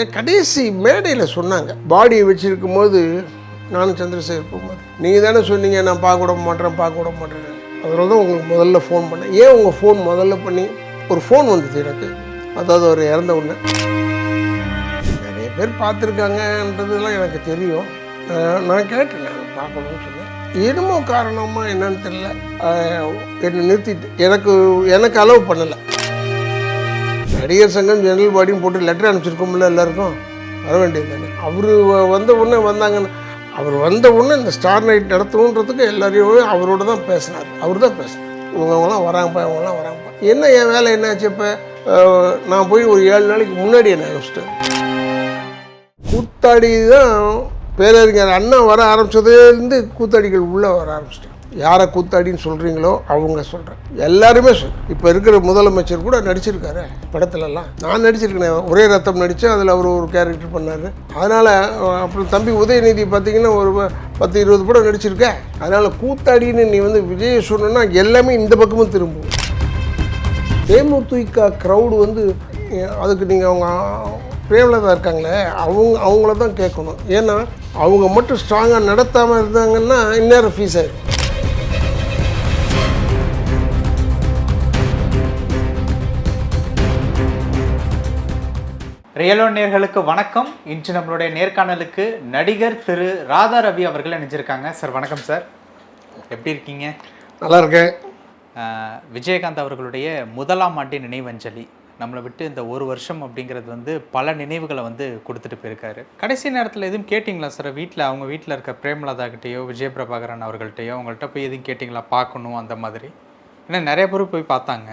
என் கடைசி மேடையில் சொன்னாங்க. பாடியை வச்சிருக்கும் போது நானும் சந்திரசேகர் போகும்போது. நீங்கள் தானே சொன்னீங்க நான் பார்க்க விட மாட்டேன் பார்க்க விட மாட்டேன் அதனால தான் உங்களுக்கு முதல்ல ஃபோன் பண்ணேன். ஏன் உங்கள் ஃபோன் முதல்ல பண்ணி? ஒரு ஃபோன் வந்தது எனக்கு. அதாவது அவர் இறந்த உடனே. நிறைய பேர் பார்த்துருக்காங்கன்றதுலாம் எனக்கு தெரியும். நான் கேட்டேன் நான் பார்க்கணும்னு சொன்னேன். என்னமோ காரணமாக என்னன்னு தெரியல. என்னை நிறுத்திட்டு. எனக்கு எனக்கு அலோவ் பண்ணலை. நடிகர் சங்கம் ஜெனரல் பாடியும் போட்டு லெட்டர் அனுப்பிச்சிருக்கோம்ல எல்லாருக்கும். வர வேண்டியது தானே அவர் வந்த உடனே வந்தாங்கன்னு அவர் வந்த உடனே இந்த ஸ்டார் நைட் நடத்தணுன்றதுக்கு எல்லாரையும் அவரோட தான் பேசினார். அவர் தான் பேசினார். இவங்கவங்களாம் வராங்கப்பா இவங்கெல்லாம் வராங்கப்பா. என்ன என் வேலை என்னாச்சு இப்போ? நான் போய் ஒரு ஏழு நாளைக்கு முன்னாடி என்ன அனுப்பிச்சிட்டேன் கூத்தாடி தான் பேரறிஞர் அண்ணா வர ஆரம்பிச்சதுலேருந்து கூத்தாடிகள் உள்ளே வர ஆரம்பிச்சிட்டேன். யாரை கூத்தாடின்னு சொல்கிறீங்களோ அவங்க சொல்கிறேன் எல்லாருமே சொல் இப்போ இருக்கிற முதலமைச்சர் கூட நடிச்சிருக்காரு படத்துலலாம். நான் நடிச்சிருக்கேன். ஒரே ரத்தம் நடித்தேன் அதில் அவர் ஒரு கேரக்டர் பண்ணார். அதனால் அப்புறம் தம்பி உதயநிதி பார்த்தீங்கன்னா ஒரு பத்து இருபது படம் நடிச்சிருக்கேன் அதனால் கூத்தாடின்னு நீ வந்து விஜய் சொன்னா எல்லாமே இந்த பக்கமும் திரும்பும். தேமுதிக க்ரௌடு வந்து அதுக்கு நீங்கள் அவங்க பிரேமலதா இருக்காங்களே அவங்க அவங்கள தான் கேட்கணும். ஏன்னா அவங்க மட்டும் ஸ்ட்ராங்காக நடத்தாமல் இருந்தாங்கன்னா இந்நேரம் ஃபீஸ் ஆயிடும் ரியலோ நேர்களுக்கு வணக்கம். இன்று நம்மளுடைய நேர்காணலுக்கு நடிகர் திரு ராதா ரவி அவர்கள் இணைஞ்சிருக்காங்க. சார் வணக்கம் சார். எப்படி இருக்கீங்க? நல்லா இருக்கேன். விஜயகாந்த் அவர்களுடைய முதலாம் ஆண்டு நினைவஞ்சலி. நம்மளை விட்டு இந்த ஒரு வருஷம் அப்படிங்கிறது வந்து பல நினைவுகளை வந்து கொடுத்துட்டு போயிருக்காரு. கடைசி நேரத்தில் எதுவும் கேட்டிங்களா சார்? வீட்டில் அவங்க வீட்டில் இருக்க பிரேமலதா கிட்டேயோ விஜயபிரபாகரன் அவர்கள்ட்டையோ அவங்கள்ட்ட போய் எதுவும் கேட்டிங்களா? பார்க்கணும் அந்த மாதிரி. ஏன்னா நிறைய பேர் போய் பார்த்தாங்க.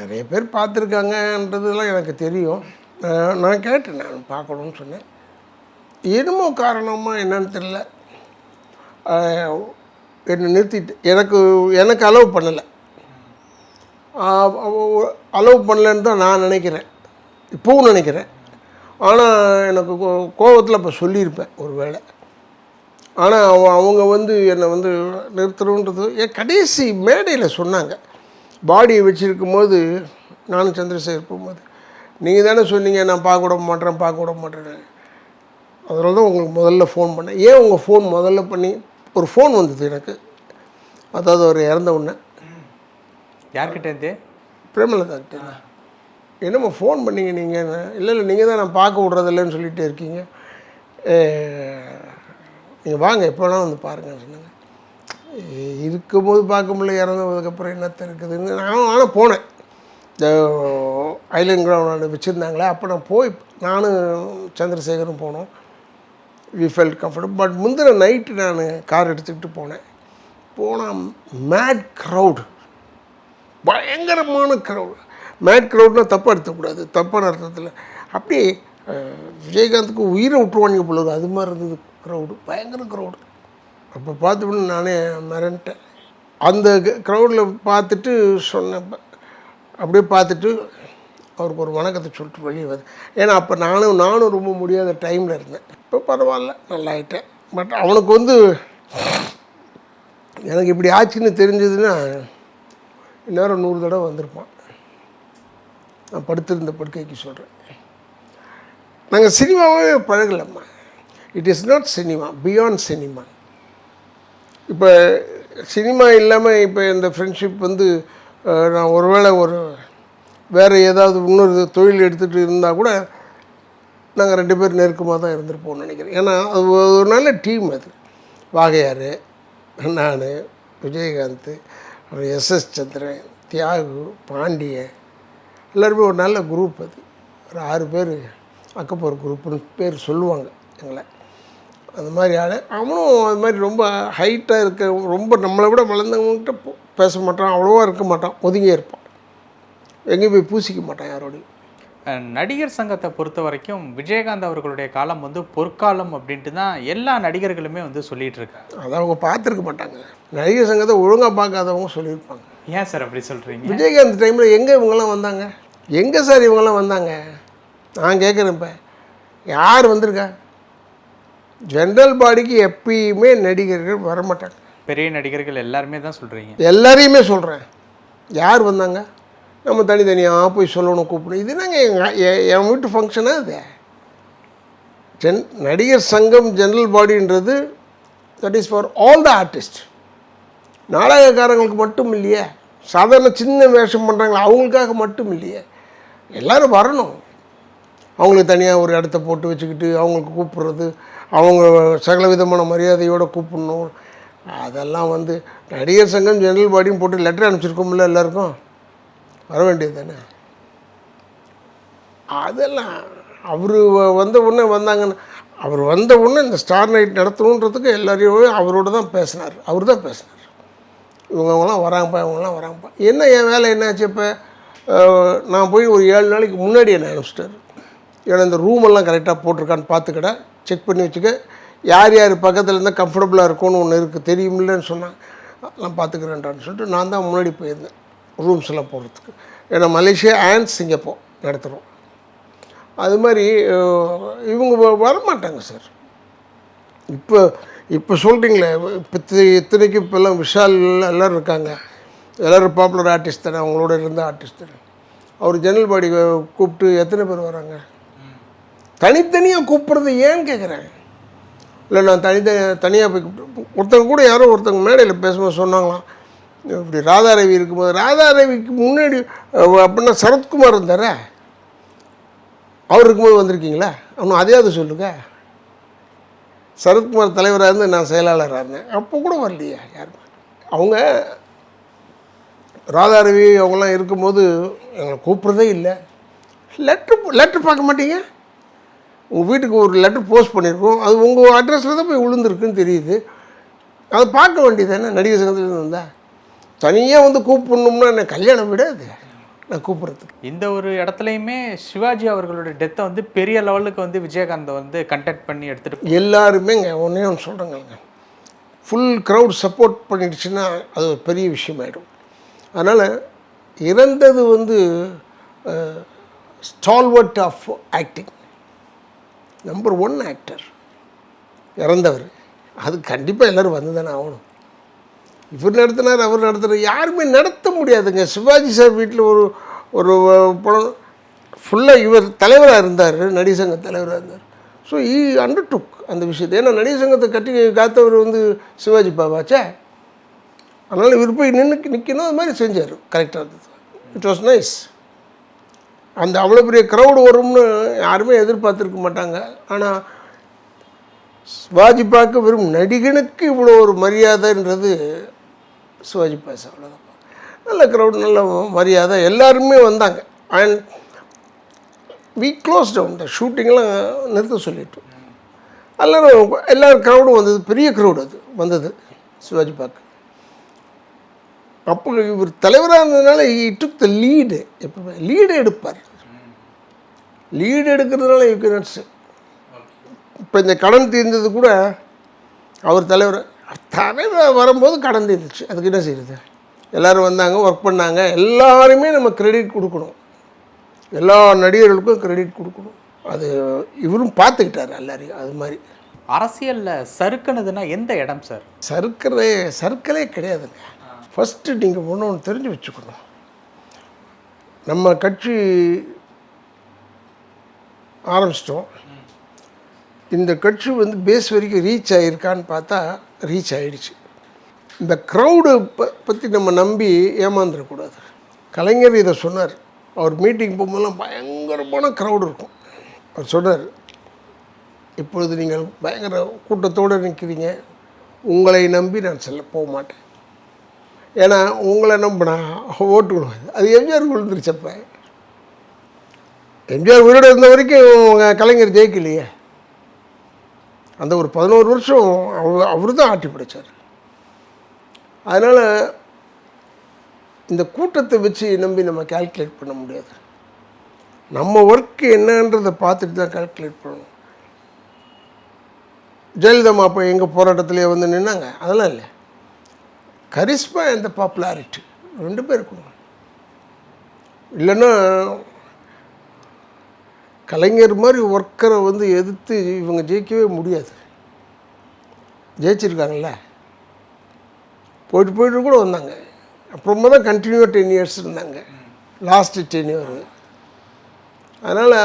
நிறைய பேர் பார்த்துருக்காங்கன்றதுலாம் எனக்கு தெரியும். நான் கேட்டேன் நான் பார்க்கணும்னு சொன்னேன். என்னமோ காரணமாக என்னன்னு தெரியல. என்னை நிறுத்திட்டு எனக்கு எனக்கு அலோவ் பண்ணலை. அலோவ் பண்ணலன்னு தான் நான் நினைக்கிறேன். இப்போவும் நினைக்கிறேன். ஆனால் எனக்கு கோபத்தில் இப்போ சொல்லியிருப்பேன் ஒரு வேளை ஆனால் அவ அவங்க வந்து என்னை வந்து நிறுத்தணுன்றது என் கடைசி மேடையில் சொன்னாங்க. பாடியை வச்சுருக்கும் போது நானும் சந்திரசேகர் போகும்போது நீங்கள் தானே சொன்னீங்க நான் பார்க்க விட மாட்டேன் பார்க்க விட மாட்டேன் அதனால தான் உங்களுக்கு முதல்ல ஃபோன் பண்ணேன். ஏன் உங்கள் ஃபோன் முதல்ல பண்ணி ஒரு ஃபோன் வந்தது எனக்கு. அதாவது அவர் இறந்த உடனே. யார்கிட்ட இருந்து? பிரேமலதா கிட்ட. என்னம்மா ஃபோன் பண்ணீங்க நீங்கள் இல்லை இல்லை நீங்கள் தான் நான் பார்க்க விட்றதில்லன்னு சொல்லிகிட்டே இருக்கீங்க. நீங்கள் வாங்க எப்போலாம் வந்து பாருங்கன்னு சொன்னாங்க. இருக்கும்போது பார்க்க முடியல இறந்ததுக்கப்புறம் என்னத்த இருக்குதுன்னு. நான் ஆனால் போனேன். ஐலண்ட் கிரவுண்ட் வச்சுருந்தாங்களே அப்போ நான் போய் நானும் சந்திரசேகரும் போனோம். வி ஃபெல்ட் கம்ஃபர்டபுள் பட் முந்தின நைட்டு நான் கார் எடுத்துக்கிட்டு போனேன். போனால் மேட் க்ரௌட் பயங்கரமான க்ரௌட் மேட் க்ரௌட்னால் தப்பாக எடுத்துக்கூடாது. தப்பான அர்த்தத்தில். அப்படியே விஜயகாந்துக்கு உயிரை விட்டுருவானுங்க போல அது மாதிரி இருந்தது க்ரௌடு பயங்கர க்ரௌடு அப்போ பார்த்துட்டு நானே மிரண்டேன். அந்த க்ரௌடில் பார்த்துட்டு சொன்னேன். அப்படியே பார்த்துட்டு அவருக்கு ஒரு வணக்கத்தை சொல்லிட்டு வெளியே வந்து. ஏன்னா அப்போ நானும் நானும் ரொம்ப முடியாத டைமில் இருந்தேன். இப்போ பரவாயில்ல நல்லா ஆகிட்டேன் பட் அவனுக்கு வந்து எனக்கு இப்படி ஆச்சுன்னு தெரிஞ்சதுன்னா இந்நேரம் நூறு தடவை வந்திருப்பான். நான் படுத்திருந்த படுக்கைக்கு சொல்கிறேன் நாங்கள் சினிமாவே பழகலம்மா. It is not cinema beyond cinema இப்போ சினிமா இல்லாமல் இப்போ இந்த ஃப்ரெண்ட்ஷிப் வந்து நான் ஒருவேளை ஒரு வேறு ஏதாவது இன்னொரு தொழில் எடுத்துகிட்டு இருந்தால் கூட நாங்கள் ரெண்டு பேரும் நெருக்கமாக தான் இருந்திருப்போம்னு நினைக்கிறேன். ஏன்னா அது ஒரு நல்ல டீம் அது. வாகையார் நான் விஜயகாந்த் அப்புறம் எஸ்எஸ் சந்திரன் தியாகு பாண்டியன் எல்லாருமே ஒரு நல்ல குரூப் அது. ஒரு ஆறு பேர் அக்கப்போர் குரூப்புன்னு பேர் சொல்லுவாங்க எங்களை. அந்த மாதிரி ஆள் அவனும் அது மாதிரி ரொம்ப ஹைட்டாக இருக்க ரொம்ப நம்மளை விட வளர்ந்தவங்ககிட்ட பேச மாட்டான் அவ்வளோவா இருக்க மாட்டான் ஒதுங்கியே இருப்பான். எங்கேயும் போய் பூசிக்க மாட்டான் யாரோடையும். நடிகர் சங்கத்தை பொறுத்த வரைக்கும் விஜயகாந்த் அவர்களுடைய காலம் வந்து பொற்காலம் அப்படின்ட்டு தான் எல்லா நடிகர்களுமே வந்து சொல்லிட்டு இருக்காங்க. அதை அவங்க பார்த்துருக்க மாட்டாங்க. நடிகர் சங்கத்தை ஒழுங்காக பார்க்காதவங்க சொல்லியிருப்பாங்க. ஏன் சார் அப்படி சொல்றீங்க? விஜயகாந்த் டைமில் எங்கே இவங்கெல்லாம் வந்தாங்க? எங்கே சார் இவங்கெல்லாம் வந்தாங்க? நான் கேட்குறேன் இப்போ. யார் வந்திருக்கா? ஜென்ரல் பாடிக்கு எப்பயுமே நடிகர்கள் வரமாட்டாங்க. பெரிய நடிகர்கள் எல்லாருமே தான் சொல்றீங்க. எல்லாரையுமே சொல்கிறேன் யார் வந்தாங்க? நம்ம தனித்தனியாக போய் சொல்லணும் கூப்பிடணும். இது நாங்கள் எங்கள் என் வீட்டு ஃபங்க்ஷனாக அது ஜென் நடிகர் Sangam general பாடின்றது that is for all the artist நாடகக்காரங்களுக்கு மட்டும் இல்லையே. சாதாரண சின்ன வேஷம் பண்ணுறாங்களே அவங்களுக்காக மட்டும் இல்லையே. எல்லோரும் வரணும். அவங்களுக்கு தனியாக ஒரு இடத்த போட்டு வச்சுக்கிட்டு அவங்களுக்கு கூப்பிட்றது அவங்க சகல விதமான மரியாதையோடு கூப்பிடணும். அதெல்லாம் வந்து நடிகர் சங்கம் ஜெனரல் பாடியும் போட்டு லெட்டர் அனுப்பிச்சிருக்கோம்ல எல்லாருக்கும். வர வேண்டியது தானே? அதெல்லாம் அவர் வந்த உடனே வந்தாங்கன்னு அவர் வந்த உடனே இந்த ஸ்டார் நைட் நடத்தணுன்றதுக்கு எல்லாரையும் அவரோட தான் பேசினார். அவர் தான் பேசினார். இவங்கவங்களாம் வராங்கப்பா இவங்கெல்லாம் வராங்கப்பா. என்ன என் வேலை என்னாச்சு இப்போ? நான் போய் ஒரு ஏழு நாளைக்கு முன்னாடி என்னை அனுப்பிச்சிட்டாரு. ஏன்னா இந்த ரூமெல்லாம் கரெக்டாக போட்டிருக்கான்னு பார்த்துக்கடா. செக் பண்ணி வச்சுக்க. யார் யார் பக்கத்தில் இருந்தால் கம்ஃபர்டபுளாக இருக்கும்னு ஒன்று இருக்குது தெரியுமில்லன்னு சொன்னான் அதெல்லாம் பார்த்துக்கிறேன்டான்னு சொல்லிட்டு நான் தான் முன்னாடி போயிருந்தேன் ரூம்ஸ் எல்லாம் போடுறதுக்கு. ஏன்னா மலேசியா அண்ட் சிங்கப்பூர் நடத்துகிறோம் அது மாதிரி இவங்க வரமாட்டாங்க சார் இப்போ இப்போ சொல்கிறீங்களே இப்போ இத்தனைக்கு இப்போல்லாம் விஷால் எல்லோரும் இருக்காங்க. எல்லோரும் பாப்புலர் ஆர்டிஸ்ட் தானே அவங்களோட இருந்த ஆர்டிஸ்ட் தானே. அவர் ஜன்னல் பாடி கூப்பிட்டு எத்தனை பேர் வராங்க? தனித்தனியாக கூப்பிட்றது ஏன்னு கேட்குறேன் இல்லை நான் தனி தனியாக போய் கூப்பிட்டு ஒருத்தங்க கூட யாரோ ஒருத்தங்க மேடையில் பேசும்போது சொன்னாங்களாம். இப்படி ராதாரவி இருக்கும்போது ராதாரவிக்கு முன்னாடி அப்படின்னா சரத்குமார் இருந்தார? அவர் இருக்கும்போது வந்திருக்கீங்களா? அவனும் அதையாவது சொல்லுங்க. சரத்குமார் தலைவராக இருந்து நான் செயலாளராக இருந்தேன். அப்போ கூட வரலையா யாருமே. அவங்க ராதாரவி அவங்களாம் இருக்கும்போது எங்களை கூப்பிட்றதே இல்லை. லெட்ரு லெட்ரு பார்க்க மாட்டீங்க? உங்கள் வீட்டுக்கு ஒரு லெட்டர் போஸ்ட் பண்ணியிருக்கோம் அது உங்கள் அட்ரஸில் தான் போய் விழுந்திருக்குன்னு தெரியுது. அதை பார்க்க வேண்டியது என்ன? நடிகர் சங்கத்தில் இருந்தா தனியாக வந்து கூப்பிடணும்னா என்ன? கல்யாணம் விட அது நான் கூப்பிட்றதுக்கு. இந்த ஒரு இடத்துலையுமே சிவாஜி அவர்களோட டெத்தை வந்து பெரிய லெவலுக்கு வந்து விஜயகாந்த் வந்து கண்டக்ட் பண்ணி எடுத்துட்டு எல்லாருமேங்க ஒன்றே ஒன்று சொல்கிறேங்க ஃபுல் க்ரௌட் சப்போர்ட் பண்ணிடுச்சுன்னா அது ஒரு பெரிய விஷயமாயிடும். அதனால் இறந்தது வந்து stalwart of acting number one actor இறந்தவர். அது கண்டிப்பாக எல்லோரும் வந்து தானே ஆகணும். இவர் நடத்தினார் அவர் நடத்தினார். யாருமே நடத்த முடியாதுங்க. சிவாஜி சார் வீட்டில் ஒரு ஒரு படம். ஃபுல்லாக இவர் தலைவராக இருந்தார். நடிகர் சங்க தலைவராக இருந்தார். ஸோ ஈ அண்டர்டுக் அந்த விஷயத்தை. ஏன்னா நடிகர் சங்கத்தை கட்டி காத்தவர் வந்து சிவாஜி பாபாச்சே? அதனால் இவர் போய் நின்று நிற்கணும் அது மாதிரி செஞ்சார். கரெக்டாக இருந்தது. இட் வாஸ் நைஸ் அந்த அவ்வளோ பெரிய க்ரௌடு வரும்னு யாருமே எதிர்பார்த்துருக்க மாட்டாங்க. ஆனால் சிவாஜி பார்க்க வெறும் நடிகனுக்கு இவ்வளோ ஒரு மரியாதைன்றது சிவாஜி பாஸ் அவ்வளோதான் நல்ல க்ரௌட் நல்ல மரியாதை. எல்லாருமே வந்தாங்க. அண்ட் வி க்ளோஸ் டவுன் இந்த ஷூட்டிங்லாம் நிறுத்த சொல்லிட்டோம். எல்லோரும் எல்லோரும் க்ரௌடும் வந்தது பெரிய க்ரௌடு அது வந்தது சிவாஜி பார்க்கு. அப்போ இவர் தலைவராக இருந்ததுனால ஈ டுக் த லீடு எப்பவுமே லீடு எடுப்பார். லீடு எடுக்கிறதுனால யூ கேன் இப்போ இந்த கடன் தீர்ந்தது கூட அவர் தலைவர் தலைவர் வரும்போது கடன் தீர்ந்துச்சு. அதுக்கு என்ன செய்யுது எல்லோரும் வந்தாங்க ஒர்க் பண்ணாங்க. எல்லாருமே நம்ம கிரெடிட் கொடுக்கணும். எல்லா நடிகர்களுக்கும் கிரெடிட் கொடுக்கணும். அது இவரும் பார்த்துக்கிட்டாரு எல்லாரையும் அது மாதிரி. அரசியல்ல சறுக்குனதுன்னா எந்த இடம் சார் சர்க்கரை சர்க்கரே கிடையாதுங்க. ஃபஸ்ட்டு நீங்கள் ஒன்று ஒன்று தெரிஞ்சு வச்சுக்கணும். நம்ம கட்சி ஆரம்பிச்சிட்டோம். இந்த கட்சி வந்து பேஸ் வரைக்கும் ரீச் ஆகிருக்கான்னு பார்த்தா ரீச் ஆகிடுச்சு இந்த க்ரௌடு ப பற்றி நம்ம நம்பி ஏமாந்துடக்கூடாது. கலைஞர் இதை சொன்னார். அவர் மீட்டிங் போகும்போதெல்லாம் பயங்கரமான க்ரௌடு இருக்கும். அவர் சொன்னார் இப்பொழுது நீங்கள் பயங்கர கூட்டத்தோடு நிற்கிறீங்க. உங்களை நம்பி நான் செல்ல போக மாட்டேன். ஏன்னா உங்களை நம்பினா ஓட்டு விடுவாங்க அது எம்ஜிஆர் விழுந்துருச்சப்ப எம்ஜிஆர் உயிரோடு இருந்த வரைக்கும் கலைஞர் ஜெயிக்கலையே. அந்த ஒரு பதினோரு வருஷம் அவர் அவர் தான் ஆட்டி பிடிச்சார். அதனால் இந்த கூட்டத்தை வச்சு நம்பி நம்ம கால்குலேட் பண்ண முடியாது. நம்ம ஒர்க்கு என்னன்றதை பார்த்துட்டு தான் கால்குலேட் பண்ணணும். ஜெயலலிதா அப்போ எங்கள் போராட்டத்திலே வந்து நின்னாங்க? அதெல்லாம் இல்லை. கரிஸ்மா அந்த பாப்புலாரிட்டி ரெண்டு பேருக்கும் இல்லைன்னா கலைஞர் மாதிரி ஒர்க்கரை வந்து எதிர்த்து இவங்க ஜெயிக்கவே முடியாது. ஜெயிச்சிருக்காங்கல்ல? போயிட்டு போயிட்டு கூட வந்தாங்க. அப்புறமா தான் கண்டினியூ டென் இயர்ஸ் இருந்தாங்க. லாஸ்ட்டு டென் இயர் அதனால்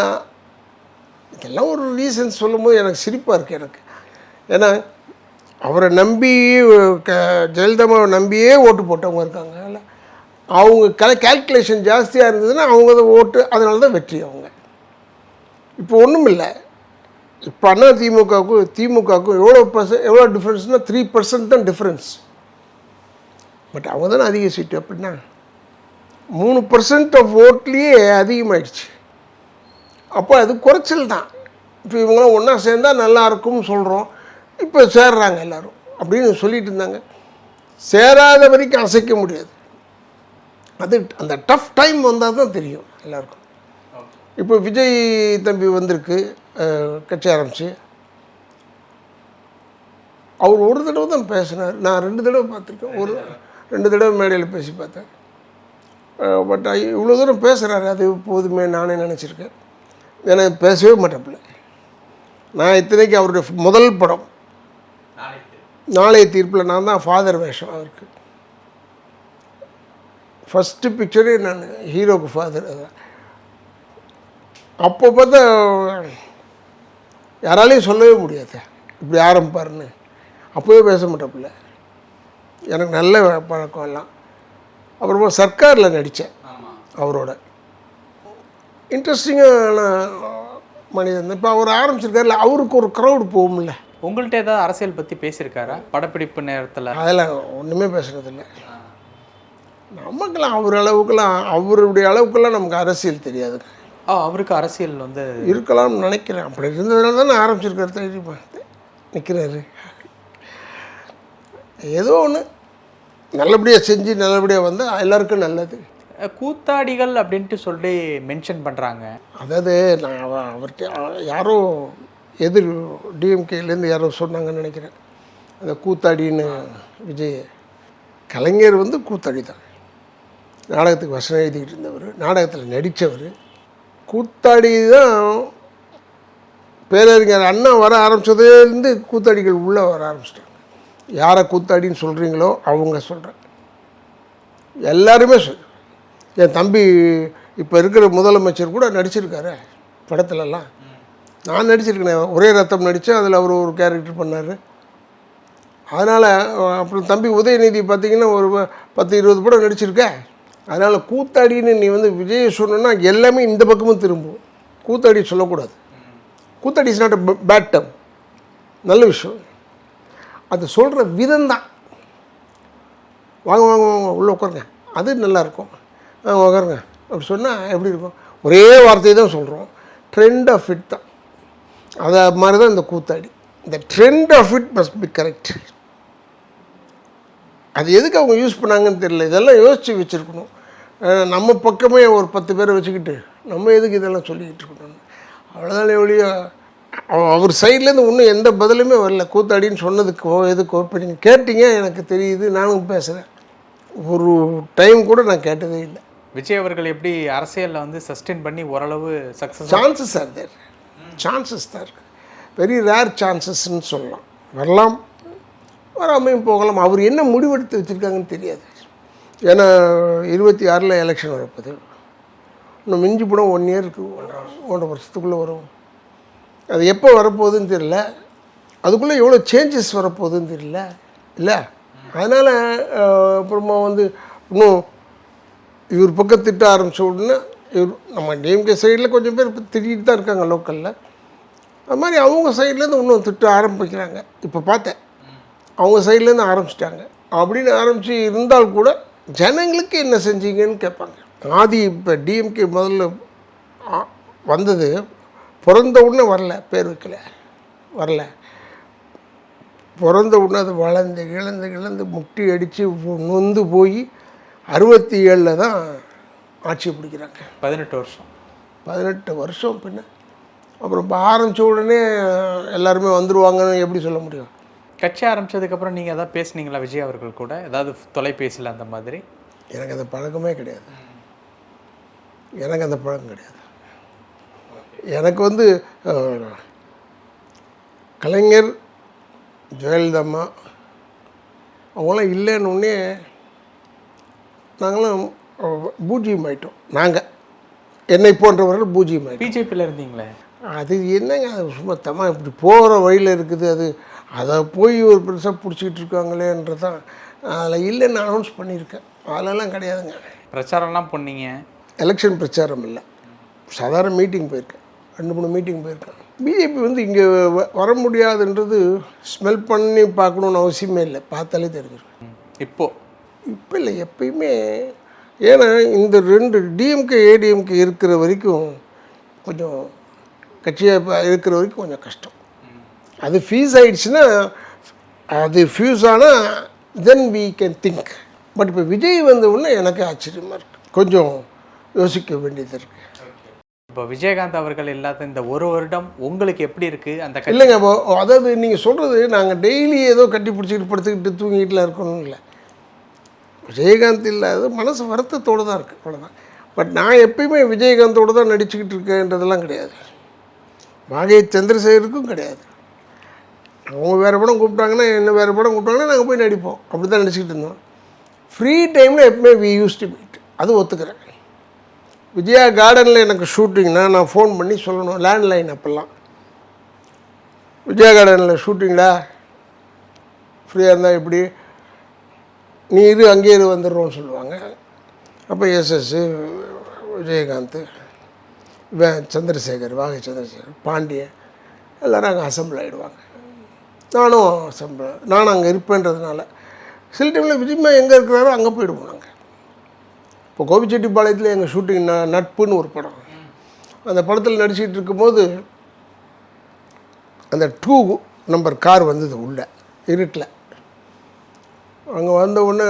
இதெல்லாம் ஒரு ரீசன் சொல்லும்போது எனக்கு சிரிப்பாக இருக்குது எனக்கு. ஏன்னா அவரை நம்பி க ஜெயலலிதாவை நம்பியே ஓட்டு போட்டவங்க இருக்காங்க. அவங்க கல கேல்குலேஷன் ஜாஸ்தியாக இருந்ததுன்னா அவங்க தான் ஓட்டு அதனால தான் வெற்றி அவங்க. இப்போ ஒன்றும் இல்லை. இப்போ அண்ணா திமுகவுக்கும் திமுகவுக்கும் எவ்வளோ பர்சன்ட் எவ்வளோ டிஃப்ரென்ஸ்னால் த்ரீ பர்சன்ட் தான் டிஃப்ரென்ஸ் பட் அவங்க தானே அதிக சீட்டு அப்படின்னா மூணு பர்சன்ட் ஆஃப் ஓட்லேயே அதிகமாகிடுச்சு அப்போ அது குறைச்சல் தான். இப்போ இவங்களாம் ஒன்றா சேர்ந்தால் நல்லா இருக்கும்னு சொல்கிறோம் இப்போ சேர்றாங்க எல்லோரும். அப்படின்னு சொல்லிட்டு இருந்தாங்க. சேராத வரைக்கும் அசைக்க முடியாது. அது அந்த டஃப் டைம் வந்தால் தான் தெரியும் எல்லாருக்கும். இப்போ விஜய் தம்பி வந்திருக்கு கட்சி ஆரம்பிச்சு. அவர் ஒரு தடவை தான் பேசினார். நான் ரெண்டு தடவை பார்த்துருக்கேன். ஒரு ரெண்டு தடவை மேடையில் பேசி பார்த்தேன். பட் இவ்வளோ தூரம் பேசுகிறாரு அது போதுமே நானே நினச்சிருக்கேன். ஏன்னா பேசவே மாட்டேப்பில்ல நான் இத்தனைக்கு அவருடைய முதல் படம். நாளைய தீர்ப்பில் நான் தான் ஃபாதர் வேஷம் அவருக்கு. ஃபஸ்ட்டு பிக்சரே நான் ஹீரோக்கு ஃபாதர் அதான் அப்போ பார்த்தா யாராலையும் சொல்லவே முடியாது. இப்படி ஆரம்பிப்பாருன்னு அப்போவே பேச மாட்டேப்பில்ல எனக்கு நல்ல பழக்கம் எல்லாம். அப்புறமா சர்க்காரில் நடித்தேன் அவரோட. இன்ட்ரெஸ்டிங்கான மனிதன். இப்போ அவர் ஆரம்பிச்சிருக்காருல அவருக்கு ஒரு க்ரௌடு போகும்ல. உங்கள்கிட்ட ஏதாவது அரசியல் பற்றி பேசியிருக்காரா? படப்பிடிப்பு நேரத்தில்? அதெல்லாம் ஒன்றுமே பேசுறதில்ல. நமக்கெல்லாம் அவர் அளவுக்கெல்லாம் அவருடைய அளவுக்கெல்லாம் நமக்கு அரசியல் தெரியாதுங்க ஆ அவருக்கு அரசியல் வந்து இருக்கலாம்னு நினைக்கிறேன். அப்படி இருந்ததுனால தானே ஆரம்பிச்சிருக்காரு தெரியுமா நிற்கிறாரு ஏதோ ஒன்று நல்லபடியாக செஞ்சு நல்லபடியாக வந்தால் எல்லாருக்கும் நல்லது. கூத்தாடிகள் அப்படின்ட்டு சொல்லி மென்ஷன் பண்ணுறாங்க அதாவது நான் அவ- அவர்கிட்ட அ- யாரோ எதிர் டிஎம்கேலேருந்து யாரோ சொன்னாங்கன்னு நினைக்கிறேன். அந்த கூத்தாடின்னு விஜய். கலைஞர் வந்து கூத்தாடி தான். நாடகத்துக்கு வசனம் எழுதிக்கிட்டு இருந்தவர் நாடகத்தில் நடித்தவர் கூத்தாடி தான் பேரறிஞர் அண்ணா வர ஆரம்பிச்சதுலேருந்து கூத்தாடிகள் உள்ளே வர ஆரம்பிச்சிட்டாங்க. யாரை கூத்தாடின்னு சொல்கிறீங்களோ அவங்க சொல்கிறேன் எல்லாருமே சொல் என் தம்பி இப்போ இருக்கிற முதலமைச்சர் கூட நடிச்சிருக்காரு படத்துலலாம். நான் நடிச்சிருக்கேன் ஒரே ரத்தம் நடித்தேன் அதில் அவர் ஒரு கேரக்டர் பண்ணார். அதனால் அப்புறம் தம்பி உதயநிதி பார்த்திங்கன்னா ஒரு பத்து இருபது படம் நடிச்சிருக்க. அதனால் கூத்தாடின்னு நீ வந்து விஜய் சொன்னா எல்லாமே இந்த பக்கமும் திரும்பும். கூத்தாடி சொல்லக்கூடாது. கூத்தாடி இஸ் நாட் அ பேட் டம் நல்ல விஷயம். அது சொல்கிற விதம் தான் வாங்க வாங்க வாங்க உள்ளே உட்காருங்க. அது நல்லா இருக்கும் ஆ உட்காருங்க. அப்படி சொன்னால் எப்படி இருக்கும்? ஒரே வார்த்தையை தான் சொல்கிறோம் ட்ரெண்ட் ஆஃப் இட் தான். அதை மாதிரி தான் இந்த கூத்தாடி. இந்த trend of it must be correct அது எதுக்கு அவங்க யூஸ் பண்ணாங்கன்னு தெரியல. இதெல்லாம் யோசித்து வச்சுருக்கணும். நம்ம பக்கமே ஒரு பத்து பேரை வச்சுக்கிட்டு நம்ம எதுக்கு இதெல்லாம் சொல்லிக்கிட்டு இருக்கணும்? அவ்வளோதான் அவ- அவர் சைட்லேருந்து இன்னும் எந்த பதிலுமே வரல. கூத்தாடின்னு சொன்னதுக்கோ எதுக்கோ இப்போ நீங்கள் கேட்டீங்க எனக்கு தெரியுது நானும் பேசுகிறேன் ஒரு டைம் கூட நான் கேட்டதே இல்லை. விஜய் அவர்கள் எப்படி அரசியலில் வந்து சஸ்டெயின் பண்ணி ஓரளவு success chances are there chances தான் இருக்குது வெரி ரேர் சான்சஸ்ன்னு சொல்லலாம். வரலாம். வராமையும் போகலாம். அவர் என்ன முடிவெடுத்து வச்சுருக்காங்கன்னு தெரியாது. ஏன்னா இருபத்தி ஆறில் எலெக்ஷன் வரப்போது இன்னும் மிஞ்சி போனால் ஒன் இயருக்கு ஒன்றரை வருஷத்துக்குள்ளே வரும். அது எப்போ வரப்போகுதுன்னு தெரியல. அதுக்குள்ளே எவ்வளோ சேஞ்சஸ் வரப்போகுதுன்னு தெரியல. இல்லை? அதனால் அப்புறமா வந்து இன்னும் இவர் பக்கம் திட்ட ஆரம்பித்த உடனே இவர் நம்ம டிஎம்கே சைடில் கொஞ்சம் பேர் இப்போ திட்டிகிட்டு தான் இருக்காங்க லோக்கலில் அது மாதிரி அவங்க சைட்லேருந்து இன்னும் திட்ட ஆரம்பிக்கிறாங்க. இப்போ பார்த்தேன். அவங்க சைட்லேருந்து ஆரம்பிச்சிட்டாங்க. அப்படின்னு ஆரம்பித்து இருந்தால் கூட ஜனங்களுக்கு என்ன செஞ்சீங்கன்னு கேட்பாங்க. ஆதி இப்போ டிஎம்கே முதல்ல வந்தது. பிறந்த உடனே வரல பேர் வைக்கல. வரல. பிறந்த உடனே அது வளர்ந்து இழந்து இழந்து முட்டி அடித்து நொந்து போய் அறுபத்தி ஏழில் தான் ஆட்சி பிடிக்கிறாங்க. பதினெட்டு வருஷம். பதினெட்டு வருஷம் பின்ன அப்புறம் இப்போ ஆரம்பித்த உடனே எல்லாருமே வந்துடுவாங்கன்னு எப்படி சொல்ல முடியும்? கட்சி ஆரம்பிச்சதுக்கப்புறம் நீங்கள் ஏதாவது பேசுனீங்களா விஜய் அவர்கள் கூட? ஏதாவது தொலைபேசியில் அந்த மாதிரி? எனக்கு அந்த பழக்கமே கிடையாது. எனக்கு அந்த பழக்கம் கிடையாது. எனக்கு வந்து கலைஞர் ஜெயலலிதா அம்மா அவங்களாம் இல்லைன்னு நாங்களாம் பூஜ்ஜியம் ஆயிட்டோம். நாங்கள் என்னை போன்றவர்கள் பூஜ்ஜியம் பிஜேபியில் இருந்தீங்களே? அது என்னங்க அது சும்மா தம்மா இப்படி போகிற வழியில் இருக்குது அது அதை போய் ஒரு பெருசாக பிடிச்சிக்கிட்டு இருக்காங்களேன்றது தான் அதில் இல்லைன்னு அனௌன்ஸ் பண்ணியிருக்கேன். அதிலெல்லாம் கிடையாதுங்க. பிரச்சாரம்லாம் பண்ணீங்க? எலெக்ஷன் பிரச்சாரம் இல்லை. சாதாரண மீட்டிங் போயிருக்கேன். ரெண்டு மூணு மீட்டிங் போயிருக்கேன். பிஜேபி வந்து இங்கே வர முடியாதுன்றது ஸ்மெல் பண்ணி பார்க்கணுன்னு அவசியமே இல்லை. பார்த்தாலே தெரிஞ்சிடும். ம். இப்போ? இப்போ இல்லை எப்பயுமே. ஏன்னா இந்த ரெண்டு டிஎம்கே ஏடிஎம்கே இருக்கிற வரைக்கும் கொஞ்சம் கட்சியாக இருக்கிற வரைக்கும் கொஞ்சம் கஷ்டம். அது ஃபியூஸ் ஆயிடுச்சுன்னா அது ஃபியூஸ் ஆனால் then we can think but இப்போ விஜய் வந்த உடனே எனக்கு ஆச்சரியமாக இருக்குது கொஞ்சம் யோசிக்க வேண்டியது இருக்குது இப்போ விஜயகாந்த் அவர்கள் இல்லாத இந்த ஒரு வருடம் உங்களுக்கு எப்படி இருக்கு? அந்த இல்லைங்க இப்போ அதாவது நீங்கள் சொல்கிறது நாங்கள் டெய்லி ஏதோ கட்டி பிடிச்சிக்கிட்டு படுத்துக்கிட்டு தூங்கிட்டுலாம் இருக்கணும் இல்லை. விஜயகாந்த் இல்லாத மனசு வருத்தத்தோடு தான் இருக்குது அவ்வளோதான் பட் நான் எப்பயுமே விஜயகாந்தோடு தான் நடிச்சுக்கிட்டு இருக்கேன்றதெல்லாம் கிடையாது. வாகை சந்திரசேகருக்கும் கிடையாது. அவங்க வேறு படம் கூப்பிட்டாங்கன்னா என்ன வேறு படம் கூப்பிட்டாங்கன்னா நாங்கள் போய் நடிப்போம். அப்படி தான் நடிச்சுக்கிட்டு இருந்தோம். ஃப்ரீ டைமில் எப்பவுமே வி யூஸ் டு மீட் அது ஒத்துக்கிறேன். விஜயா கார்டனில் எனக்கு ஷூட்டிங்னா நான் ஃபோன் பண்ணி சொல்லணும். லேண்ட்லைன் அப்போல்லாம். விஜயா கார்டனில் ஷூட்டிங்களா ஃப்ரீயாக இருந்தால் எப்படி? நீ இரு அங்கேயே இரு வந்துடுறோன்னு சொல்லுவாங்க. அப்போ எஸ்எஸ்ஸு விஜயகாந்த் இவன் சந்திரசேகர் வாகை சந்திரசேகர் பாண்டியன் எல்லோரும் அங்கே அசம்பிள் ஆகிடுவாங்க நானும் அசம்பிள் நானும் அங்கே இருப்பேன்றதுனால சில டைமில் விஜயமா எங்கே இருக்கிறாரோ அங்கே போயிடுவோம் நாங்கள் இப்போ கோபிச்செட்டிப்பாளையத்தில் எங்கள் ஷூட்டிங் ந நட்புன்னு ஒரு படம். அந்த படத்தில் நடிச்சிட்டு இருக்கும்போது அந்த டூ நம்பர் கார் வந்தது உள்ளே இருட்டில். அங்கே வந்த உடனே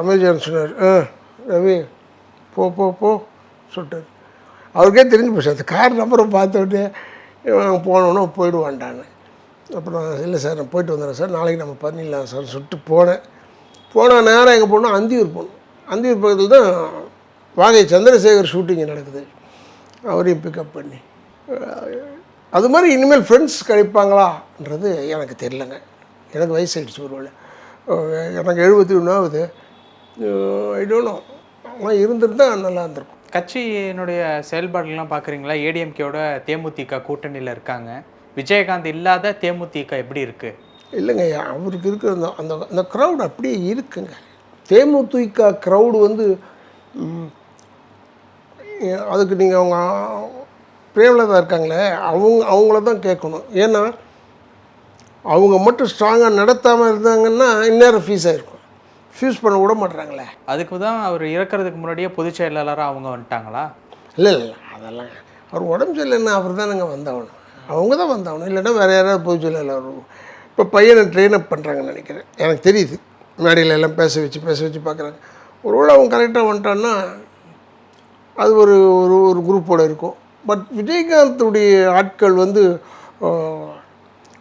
அமேசான் சொன்னார் ரவி போ போ போ சொல்லிட்டார். அவருக்கே தெரிஞ்சு போச்சு. அந்த கார் நம்பரை பார்த்துட்டு உடனே போனோன்னே போயிடுவான்டான்னு. அப்புறம் இல்லை சார் நான் போயிட்டு வந்துடுறேன் சார். நாளைக்கு நம்ம பண்ணிடலாம் சார் சொல்லிட்டு போனேன். போனால் நேரம் எங்கே போனோம் அந்தியூர் போகணும் அந்தியூர் பக்கத்தில் தான் வாகை சந்திரசேகர் ஷூட்டிங் நடக்குது. அவரையும் பிக்கப் பண்ணி. அது மாதிரி இனிமேல் ஃப்ரெண்ட்ஸ் கிடைப்பாங்களான்றது எனக்கு தெரிலங்க எனக்கு வயசாயிடுச்சு ஒரு எனக்கு எழுபத்தி ஒன்றாவது ஐ டோன்ட் ஆனால் இருந்திருந்தால் நல்லா இருந்திருக்கும். கட்சியினுடைய செயல்பாடுகள்லாம் பார்க்குறீங்களா? ஏடிஎம்கேயோட தேமுதிக கூட்டணியில் இருக்காங்க. விஜயகாந்த் இல்லாத தேமுதிக எப்படி இருக்குது இல்லைங்க அவருக்கு இருக்கிற அந்த அந்த அந்த க்ரௌட் அப்படியே இருக்குங்க. தேமுதிக க்ரௌடு வந்து அதுக்கு நீங்கள் அவங்க பிரேமலதா இருக்காங்களே அவங்க அவங்கள தான் கேட்கணும். ஏன்னா அவங்க மட்டும் ஸ்ட்ராங்காக நடத்தாமல் இருந்தாங்கன்னா இந்நேரம் ஃபீஸ் ஆகிருக்கும் ஃபீஸ் பண்ண விட மாட்றாங்களே. அதுக்கு தான் அவர் இறக்கிறதுக்கு முன்னாடியே பொதுச் செயலாளராக அவங்க வந்துட்டாங்களா? இல்லை இல்லை அதெல்லாம் அவர் உடம்பு சரியில்லைன்னா அவர் தானேங்க வந்தாகணும் அவங்க தான் வந்தாகணும் இல்லைன்னா வேறு யாராவது போய் சொல்லல இப்போ பையனை ட்ரெயின் அப் பண்ணுறாங்கன்னு நினைக்கிறேன். எனக்கு தெரியுது. மேடையில் எல்லாம் பேச வச்சு பேச வச்சு பார்க்குறாங்க ஒருவேளை அவங்க கரெக்டாக வந்துட்டான்னா அது ஒரு ஒரு ஒரு குரூப்போடு இருக்கும். பட் விஜயகாந்துடைய ஆட்கள் வந்து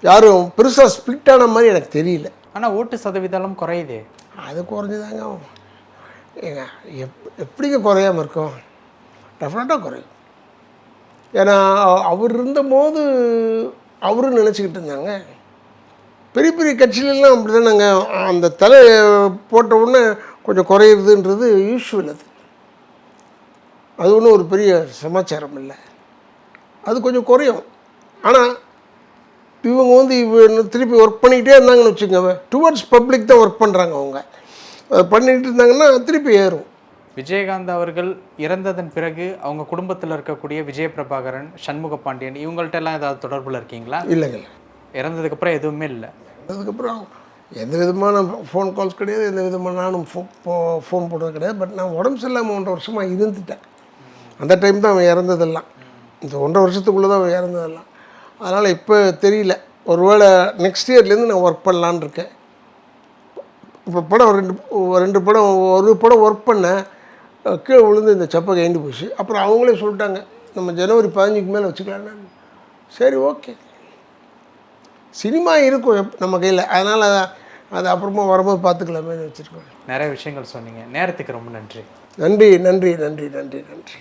யாரும் பெருசாக ஸ்ப்ளிட் ஆன மாதிரி எனக்கு தெரியல. ஆனால் ஓட்டு சதவீதம் குறையுதே. அது குறைஞ்சுதாங்க. ஏங்க எப் எப்படிங்க குறையாமல் இருக்கும்? டெஃபினட்டாக குறையும். ஏன்னா அவர் இருந்தபோது அவரும் நினச்சிக்கிட்டு இருந்தாங்க. பெரிய பெரிய கட்சியிலலாம் அப்படி தானேங்க அந்த தலை போட்ட உடனே கொஞ்சம் குறையிறதுன்றது யூஸ்வல் அது அது ஒன்றும் ஒரு பெரிய சமாச்சாரம் இல்லை. அது கொஞ்சம் குறையும். ஆனால் இவங்க வந்து இவ திருப்பி ஒர்க் பண்ணிக்கிட்டே இருந்தாங்கன்னு வச்சுக்கோங்க. டுவர்ட்ஸ் பப்ளிக் தான் ஒர்க் பண்ணுறாங்க அவங்க. அது பண்ணிக்கிட்டு இருந்தாங்கன்னா திருப்பி ஏறும். விஜயகாந்த் அவர்கள் இறந்ததன் பிறகு அவங்க குடும்பத்தில் இருக்கக்கூடிய விஜய பிரபாகரன் சண்முக பாண்டியன் இவங்கள்ட்ட எல்லாம் ஏதாவது தொடர்பில் இருக்கீங்களா? இல்லைங்க இல்லை. இறந்ததுக்கு அப்புறம் எதுவுமே இல்லை. அதுக்கப்புறம் எந்த விதமான ஃபோன் கால்ஸ் கிடையாது எந்த விதமான நானும் ஃபோ ஃபோன் போடுறது கிடையாது. பட் நான் உடம்பு சரியில்லாமல் ஒன்றரை வருஷமாக இருந்துட்டேன். அந்த டைம் தான் அவன் இறந்ததெல்லாம். இந்த ஒன்றரை வருஷத்துக்குள்ளே தான் அவன் இறந்ததெல்லாம். அதனால் இப்போ தெரியல. ஒருவேளை நெக்ஸ்ட் இயர்லேருந்து நான் ஒர்க் பண்ணலான்னு இருக்கேன். இப்போ படம் ரெண்டு ரெண்டு படம் ஒரு படம் ஒர்க் பண்ணேன். கீழே விழுந்து இந்த சப்பை கைண்டு போச்சு. அப்புறம் அவங்களே சொல்லிட்டாங்க நம்ம ஜனவரி பதினஞ்சுக்கு மேலே வச்சுக்கலாம்னா சரி ஓகே சினிமா இருக்கும் எப் நம்ம கையில். அதனால் அது அப்புறமா வரும்போது பார்த்துக்கலாமேன்னு வச்சுருக்கோம். நிறைய விஷயங்கள் சொன்னீங்க. நேரத்துக்கு ரொம்ப நன்றி. நன்றி நன்றி நன்றி நன்றி நன்றி.